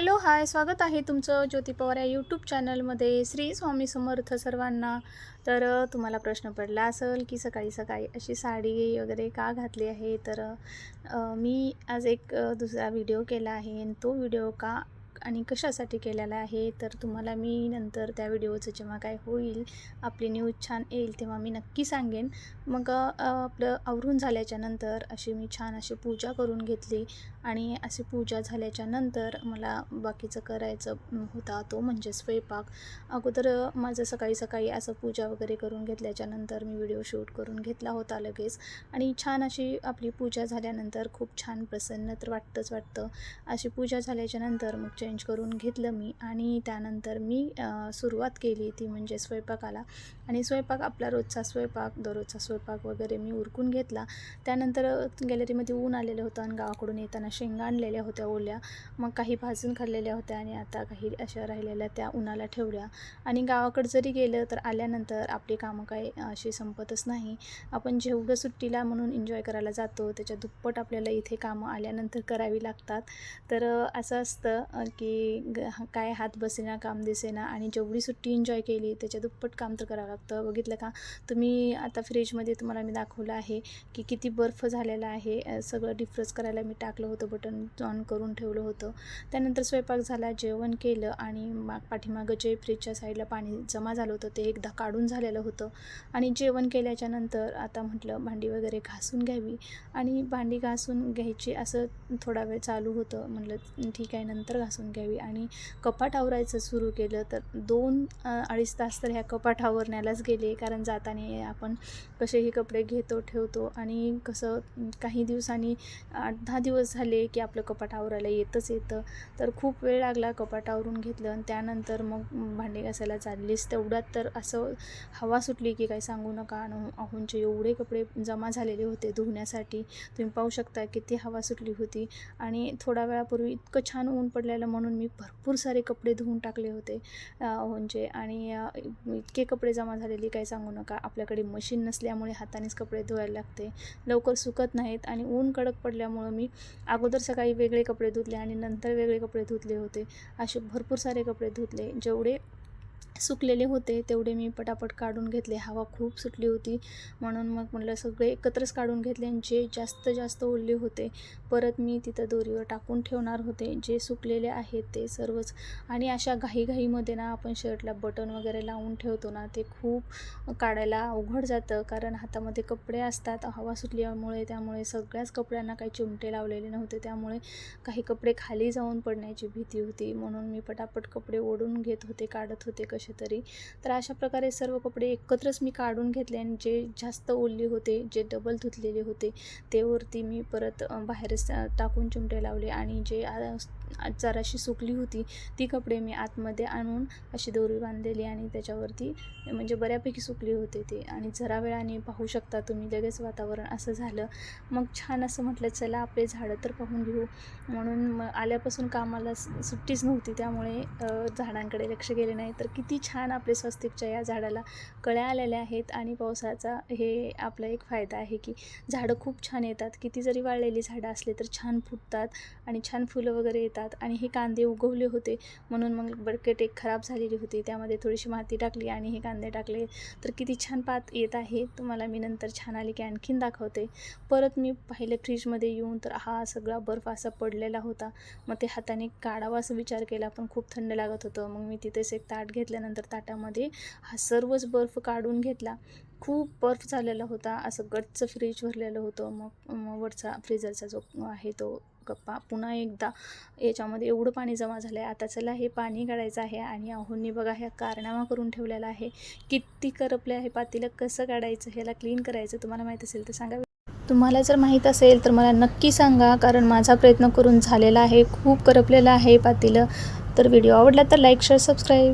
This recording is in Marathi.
हॅलो हाय स्वागत आहे तुमचं ज्योती पवार या यूट्यूब चॅनलमध्ये श्री स्वामी समर्थ सर्वांना. तर तुम्हाला प्रश्न पडला असेल की सकाळी सकाळी अशी साडी वगैरे का घातली आहे? तर मी आज एक दुसरा व्हिडिओ केला आहे. आणि तो व्हिडिओ का आणि कशासाठी केलेला आहे तर तुम्हाला मी नंतर त्या व्हिडिओचं जेव्हा काय होईल आपली न्यूज छान येईल तेव्हा मी नक्की सांगेन. मग आपलं आवरून झाल्याच्यानंतर अशी मी छान अशी पूजा करून घेतली आणि अशी पूजा झाल्याच्यानंतर मला बाकीचं करायचं होता तो म्हणजे स्वयंपाक. अगोदर माझं सकाळी सकाळी असं पूजा वगैरे करून घेतल्याच्या नंतर मी व्हिडिओ शूट करून घेतला होता लगेच. आणि छान अशी आपली पूजा झाल्यानंतर खूप छान प्रसन्न तर वाटतंच वाटतं. अशी पूजा झाल्याच्यानंतर मग चेंज करून घेतलं मी आणि त्यानंतर मी सुरुवात केली ती म्हणजे स्वयंपाकाला. आणि स्वयंपाक आपला रोजचा स्वयंपाक दररोजचा स्वयंपाक वगैरे मी उरकून घेतला. त्यानंतर गॅलरीमध्ये ऊन आलेलं होतं आणि गावाकडून येताना शेंगा आणलेल्या होत्या ओल्या. मग काही भाजून खाल्लेल्या होत्या आणि आता काही अशा राहिलेल्या त्या उन्हाला ठेवल्या. आणि गावाकडे जरी गेलं तर आल्यानंतर आपली कामं काही अशी संपतच नाही. आपण जेवढं सुट्टीला म्हणून एन्जॉय करायला जातो त्याच्या दुप्पट आपल्याला इथे कामं आल्यानंतर करावी लागतात. तर असं असतं की ग काय हात बसेना काम दिसेना आणि जेवढी सुट्टी एन्जॉय केली त्याच्या दुप्पट काम तर करावं लागतं. बघितलं का? तुम्ही आता फ्रीजमध्ये तुम्हाला मी दाखवलं आहे की किती बर्फ झालेला आहे. सगळं डिफ्रस करायला मी टाकलं होतं बटन ऑन करून ठेवलं होतं. त्यानंतर स्वयंपाक झाला जेवण केलं आणि माग पाठीमागं जे फ्रीजच्या साईडला पाणी जमा झालं होतं ते एकदा काढून झालेलं होतं. आणि जेवण केल्याच्यानंतर आता म्हटलं भांडी वगैरे घासून घ्यावी. आणि भांडी घासून घ्यायची असं थोडा वेळ चालू होतं. म्हटलं ठीक आहे नंतर घासून घ्यावी आणि कपाट आवरायचं सुरू केलं तर दोन अडीच तास तर ह्या कपाट आवरण्यालाच गेले कारण जाताना आपण कसेही कपडे घेतो ठेवतो आणि कसं काही दिवसांनी आठ दहा दिवस झाले की आपलं कपाट आवरायला येतच येतं. तर खूप वेळ लागला कपाट आवरून घेतलं आणि त्यानंतर मग भांडे घासायला चाललीच तेवढ्यात तर असं हवा सुटली की काही सांगू नका. आणि अहोंचे एवढे कपडे जमा झालेले होते धुण्यासाठी. तुम्ही पाहू शकता किती हवा सुटली होती. आणि थोड्या वेळापूर्वी इतकं छान ऊन पडलेलं म्हणून म्हणून मी भरपूर सारे कपडे धुवून टाकले होते. म्हणजे आणि इतके कपडे जमा झालेले काही सांगू नका. आपल्याकडे मशीन नसल्यामुळे हातानेच कपडे धुवायला लागते. लवकर सुकत नाहीत आणि ऊन कडक पडल्यामुळं मी अगोदर सकाळी वेगळे कपडे धुतले आणि नंतर वेगळे कपडे धुतले होते. असे भरपूर सारे कपडे धुतले जेवढे सुकलेले होते तेवढे मी पटापट काढून घेतले. हवा खूप सुटली होती म्हणून मग म्हटलं सगळे एकत्रच काढून घेतले आणि जे जास्त जास्त ओले होते परत मी तिथं दोरीवर टाकून ठेवणार होते. जे सुकलेले आहेत ते सर्वच. आणि अशा घाईघाईमध्ये ना आपण शर्टला बटन वगैरे लावून ठेवतो ना ते खूप काढायला अवघड जातं. कारण हातामध्ये कपडे असतात हवा सुटल्यामुळे त्यामुळे सगळ्याच कपड्यांना काही चिमटे लावलेले नव्हते. त्यामुळे काही कपडे खाली जाऊन पडण्याची भीती होती. म्हणून मी पटापट कपडे ओढून घेत होते काढत होते कसे तरी. तर अशा प्रकारे सर्व कपडे एकत्रच मी काढून घेतले आणि जे जास्त ओलले होते जे डबल धुतलेले होते ते वरती मी परत बाहेरच टाकून चिमटे लावले आणि जे जराशी सुकली होती. ती कपडे मी आतमध्ये आणून अशी दोरी बांधलेली आणि त्याच्यावरती म्हणजे बऱ्यापैकी सुकली होते ते. आणि जरा वेळाने पाहू शकता तुम्ही लगेच वातावरण असं झालं. मग छान असं म्हटलं चला आपले झाडं तर पाहून घेऊ. म्हणून मग आल्यापासून कामाला सुट्टीच नव्हती त्यामुळे झाडांकडे लक्ष गेले नाही. तर किती छान आपले स्वस्तिकच्या या झाडाला कळ्या आलेल्या आहेत आणि पावसाचा हे आपला एक फायदा आहे की झाडं खूप छान येतात. किती जरी वाळलेली झाडं असले तर छान फुटतात आणि छान फुलं वगैरे येतात. आणि हे कांदे उगवले होते. म्हणून मग बडकेट एक खराब झालेली होती. त्यामध्ये थोडीशी माती टाकली आणि हे कांदे टाकले. तर किती छान पात येत आहे. तुम्हाला मी नंतर छान आली की आणखीन दाखवते. परत मी पाहिले फ्रीजमध्ये येऊन तर हा सगळा बर्फ असा पडलेला होता. मग ते हाताने काढावा असं विचार केला पण खूप थंड लागत होतं. मग मी तिथेच एक ताट घेतल्यानंतर ताटामध्ये हा सर्वच बर्फ काढून घेतला. खूप बर्फ झालेला होता. असं गच्च फ्रीज भरलेलं होतं. मग मग वरचा फ्रीजरचा जो आहे तो गप्पा पुन्हा एकदा याच्यामध्ये एवढं पाणी जमा झालं आहे आता चला हे पाणी काढायचं आहे आणि अहोंनी बघा ह्या कारनामा करून ठेवलेला आहे. किती करपले आहे पातीला कसं काढायचं ह्याला क्लीन करायचं तुम्हाला माहीत असेल तर सांगा. तुम्हाला जर माहीत असेल तर मला नक्की सांगा कारण माझा प्रयत्न करून झालेला आहे. खूप करपलेला आहे पातीलं. तर व्हिडिओ आवडला तर लाईक शेअर सबस्क्राईब